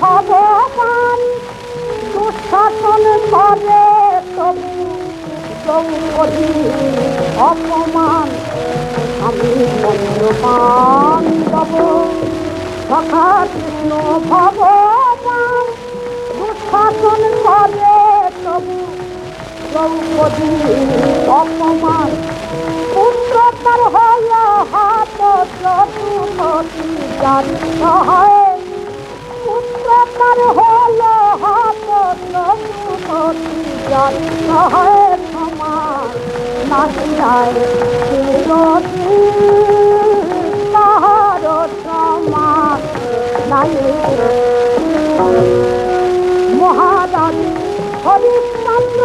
ভগবান দুঃশাসন করে তবু অপমান আমি মন্দ্রমান তব সখা কৃষ্ণ ভগবান যদি অপমান পুত্র তার হইয়া হাত যদুমতি যার সহায় পুত্র তার হল হাত যদুমতি যার সহায় সমান নাচিয়ায় তাহার হরিচন্দ্র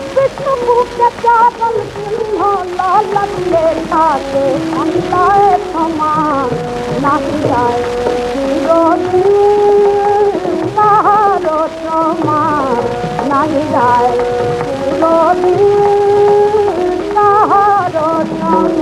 কৃষ্ণ মুখে চাপল সিংহ লালনে থাকে অন্তায় সমান নাকি যায়। তাহার সমান নাকি যায়। তাহার সমান